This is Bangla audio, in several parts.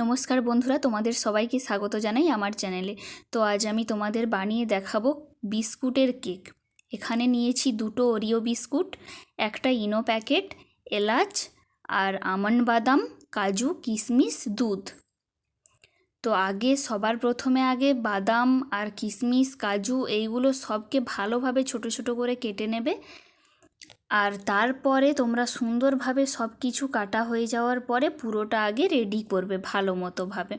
নমস্কার বন্ধুরা, তোমাদের সবাইকে স্বাগত জানাই আমার চ্যানেলে। তো আজ আমি তোমাদের বানিয়ে দেখাবো বিস্কুটের কেক। এখানে নিয়েছি দুটো ওরিও বিস্কুট, একটা ইনো প্যাকেট, এলাচ আর আমন্ড বাদাম, কাজু কিশমিশ দুধ। তো আগে, সবার প্রথমে আগে বাদাম আর কিশমিশ কাজু এইগুলো সবকে ভালোভাবে ছোট ছোট করে কেটে নেবে। আর তারপরে তোমরা সুন্দরভাবে সব কিছু কাটা হয়ে যাওয়ার পরে পুরোটা আগে রেডি করবে ভালো মতোভাবে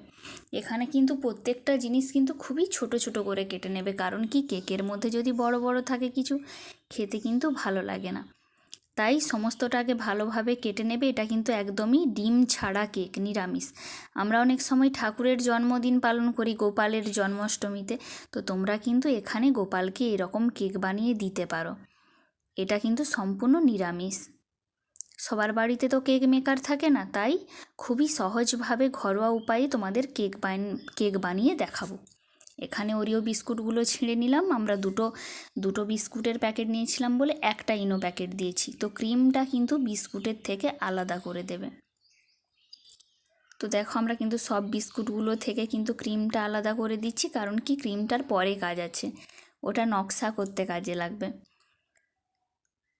এখানে কিন্তু প্রত্যেকটা জিনিস কিন্তু খুবই ছোট ছোট করে কেটে নেবে, কারণ কি কেকের মধ্যে যদি বড় বড় থাকে কিছু, খেতে কিন্তু ভালো লাগে না। তাই সমস্তটাকে ভালোভাবে কেটে নেবে, এটা কিন্তু একদমই ডিম ছাড়া কেক, নিরামিষ। আমরা অনেক সময় ঠাকুরের জন্মদিন পালন করি, গোপালের জন্মাষ্টমীতে, তো তোমরা কিন্তু এখানে গোপালকে এরকম কেক বানিয়ে দিতে পারো। এটা কিন্তু সম্পূর্ণ নিরামিষ। সবার বাড়িতে তো কেক মেকার থাকে না, তাই খুবই সহজভাবে ঘরোয়া উপায়ে তোমাদের কেক বান, কেক বানিয়ে দেখাবো। এখানে ওরিও বিস্কুটগুলো ছিঁড়ে নিলাম, আমরা দুটো দুটো বিস্কুটের প্যাকেট নিয়েছিলাম বলে একটা ইনো প্যাকেট দিয়েছি, তো ক্রিমটা কিন্তু বিস্কুটের থেকে আলাদা করে দেবে। তো দেখো আমরা কিন্তু সব বিস্কুটগুলো থেকে কিন্তু ক্রিমটা আলাদা করে দিচ্ছি, কারণ কি ক্রিমটার পরে কাজ আছে, ওটা নকশা করতে কাজে লাগবে।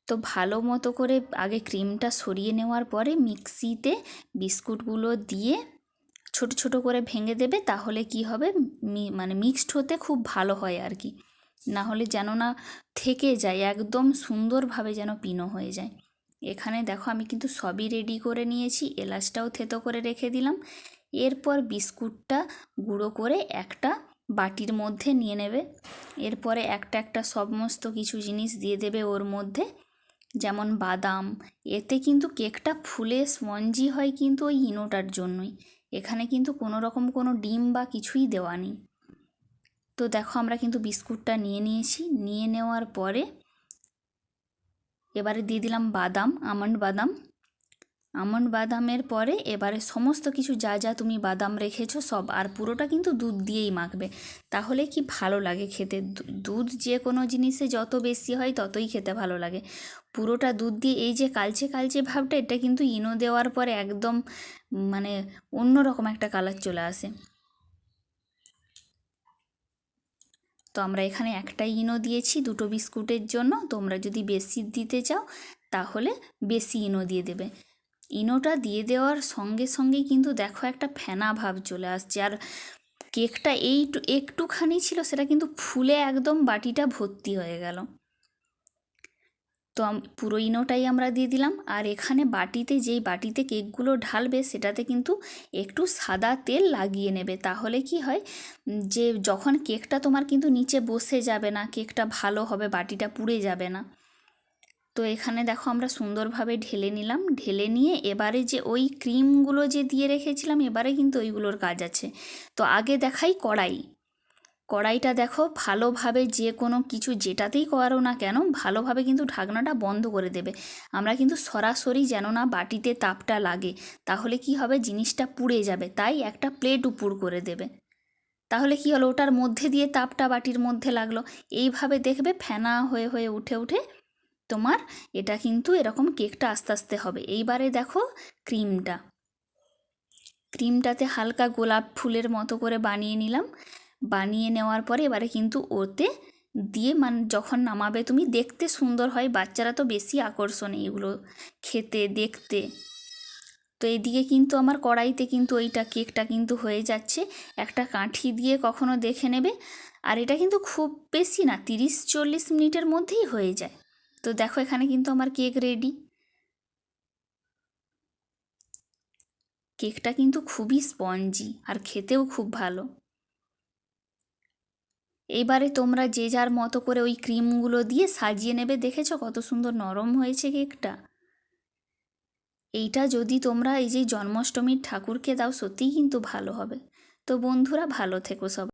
তো ভালো মতো করে আগে ক্রিমটা সরিয়ে নেওয়ার পরে মিক্সিতে বিস্কুটগুলো দিয়ে ছোট ছোট করে ভেঙে দেবে, তাহলে কি হবে? মানে মিক্সড হতে খুব ভালো হয় আর কি। না হলে যেন না থেকে যায়, একদম সুন্দরভাবে যেন পিনো হয়ে যায়। এখানে দেখো আমি কিন্তু সবই রেডি করে নিয়েছি, এলাচটাও থেতো করে রেখে দিলাম। এরপর বিস্কুটটা গুঁড়ো করে একটা বাটির মধ্যে নিয়ে নেবে। এরপরে একটা একটা সমস্ত কিছু জিনিস দিয়ে দেবে ওর মধ্যে। যেমন বাদাম, এতে কিন্তু কেকটা ফুলে স্পঞ্জি হয় কিন্তু ওই ইনোটার জন্যই। এখানে কিন্তু কোনো রকম কোনো ডিম বা কিছুই দেওয়া নেই। তো দেখো আমরা কিন্তু বিস্কুটটা নিয়ে নিয়েছি। নিয়ে নেওয়ার পরে এবারে দিয়ে দিলাম বাদাম, আমন্ড বাদাম। আমন্ড বাদামের পরে এবারে সমস্ত কিছু যা যা তুমি বাদাম রেখেছো সব, আর পুরোটা কিন্তু দুধ দিয়েই মাখবে। তাহলে কি ভালো লাগে খেতে? দুধ যে কোনো জিনিসে যত বেশি হয় ততই খেতে ভালো লাগে। পুরোটা দুধ দিয়ে এই যে কালচে কালচে ভাবটা, এটা কিন্তু ইনো দেওয়ার পরে একদম মানে অন্য রকম একটা কালার চলে আসে। তো আমরা এখানে একটাই ইনো দিয়েছি দুটো বিস্কুটের জন্য। তোমরা যদি বেশি দিতে চাও, তাহলে বেশি ইনো দিয়ে দেবে। ইনোটা দিয়ে দেওয়ার সঙ্গে সঙ্গেই কিন্তু দেখো একটা ফেনা ভাব চলে আসছে। আর কেকটা এই একটুখানি ছিল, সেটা কিন্তু ফুলে একদম বাটিটা ভর্তি হয়ে গেল। তো পুরো ইনোটাই আমরা দিয়ে দিলাম। আর এখানে বাটিতে, যেই বাটিতে কেকগুলো ঢালবে, সেটাতে কিন্তু একটু সাদা তেল লাগিয়ে নেবে। তাহলে কি হয়, যে যখন কেকটা তোমার কিন্তু নিচে বসে যাবে না, কেকটা ভালো হবে, বাটিটা পুড়ে যাবে না তো এখানে দেখো আমরা সুন্দরভাবে ঢেলে নিলাম। ঢেলে নিয়ে এবারে যে ওই ক্রিমগুলো যে দিয়ে রেখেছিলাম, এবারে কিন্তু ওইগুলোর কাজ আছে। তো আগে দেখাই কড়াই। কড়াইটা দেখো ভালোভাবে যে কোনো কিছু যেটাতেই করো না কেন, ভালোভাবে কিন্তু ঢাকনাটা বন্ধ করে দেবে। আমরা কিন্তু সরাসরি যেন না বাটিতে তাপটা লাগে, তাহলে কি হবে? জিনিসটা পুড়ে যাবে, তাই একটা প্লেট উপর করে দেবে। তাহলে কি হলো? ওটার মধ্যে দিয়ে তাপটা বাটির মধ্যে লাগল। এইভাবে দেখবে ফেনা হয়ে হয়ে উঠে উঠে তোমার, এটা কিন্তু এরকম কেকটা আস্তে আস্তে হবে। এইবারে দেখো ক্রিমটা। ক্রিমটাতে হালকা গোলাপ ফুলের মতো করে বানিয়ে নিলাম। বানিয়ে নেওয়ার পরে এবারে কিন্তু ওতে দিয়ে মান, যখন নামাবে, তুমি দেখতে সুন্দর হয়, বাচ্চারা তো বেশি আকর্ষণ এগুলো খেতে, দেখতে। তো এইদিকে কিন্তু আমার কড়াইতে কিন্তু ওইটা কেকটা কিন্তু হয়ে যাচ্ছে। একটা কাঠি দিয়ে কখনো দেখে নেবে। আর এটা কিন্তু খুব বেশি না, তিরিশ চল্লিশ মিনিটের মধ্যেই হয়ে যায়। তো দেখো এখানে কিন্তু আমার কেক রেডি কেকটা কিন্তু খুবই স্পঞ্জি আর খেতেও খুব ভালো। এইবারে তোমরা যে যার মতো করে ওই ক্রিমগুলো দিয়ে সাজিয়ে নেবে, দেখেছ কত সুন্দর নরম হয়েছে কেকটা? এইটা যদি তোমরা এই যে জন্মাষ্টমীর ঠাকুরকে দাও, সত্যিই কিন্তু ভালো হবে। তো বন্ধুরা, ভালো থেকো সব